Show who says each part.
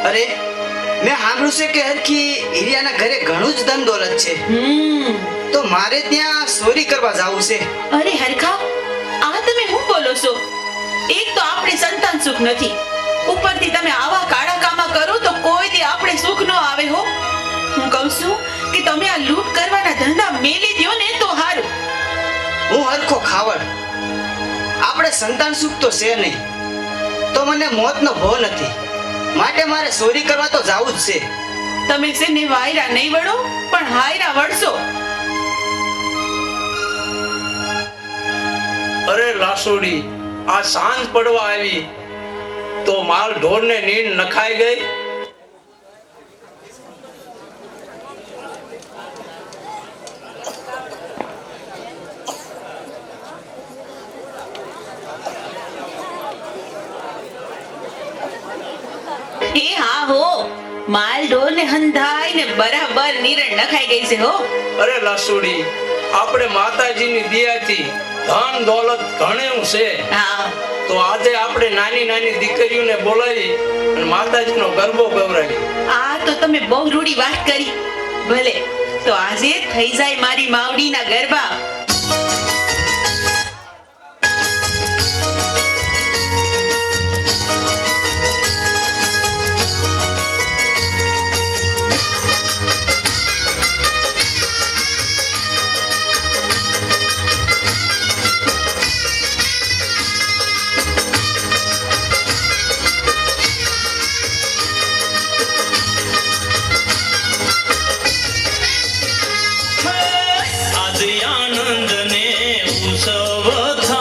Speaker 1: સાંભળ્યું છે કે હરખી હિરિયાના ઘરે ઘણું જ ધન દોલત છે. તો મારે ત્યાં ચોરી કરવા જવું છે.
Speaker 2: અરે હરખા આ તમે શું બોલો છો? એક તો આપણે સંતાન સુખ નથી. ઉપરથી તમે આવા કાળા કામા કરો તો કોઈ દી આપણે સુખ ન આવે હો. હું કહું છું કે તમે આ લૂંટ કરવાના ધંધા મેલી દ્યો ને તો હારું.
Speaker 1: હું હરખો ખાવડ. આપણે સંતાન સુખ તો છે નહીં. તો મને મોતનો ભો નથી. માટે મારે ચોરી કરવા તો જવું જ છે.
Speaker 2: તમે છે ને વાયરા નહીં વળો પણ હાયરા વળશો.
Speaker 3: અરે લાસુડી આ સાંજ પડવા આવી તો માલ ઢોરને નીંદ નખાઈ ગઈ?
Speaker 2: એ હા હો. માલ ઢોર ને હંધાઈ ને બરાબર નીરણ નખાઈ ગઈ છે હો.
Speaker 3: અરે લાસુડી આપણે માતાજીની દયાથી ધન દોલત ઘણું છે.
Speaker 2: હા.
Speaker 3: તો આજે આપણે નાની નાની દીકરીઓને બોલાવી અને માતાજીનો ગરબો ગવરાવી
Speaker 2: આ તો તમે બહુ રૂડી વાત કરી. ભલે તો આજે થઈ જાય મારી માવડીના ગરબા.
Speaker 4: so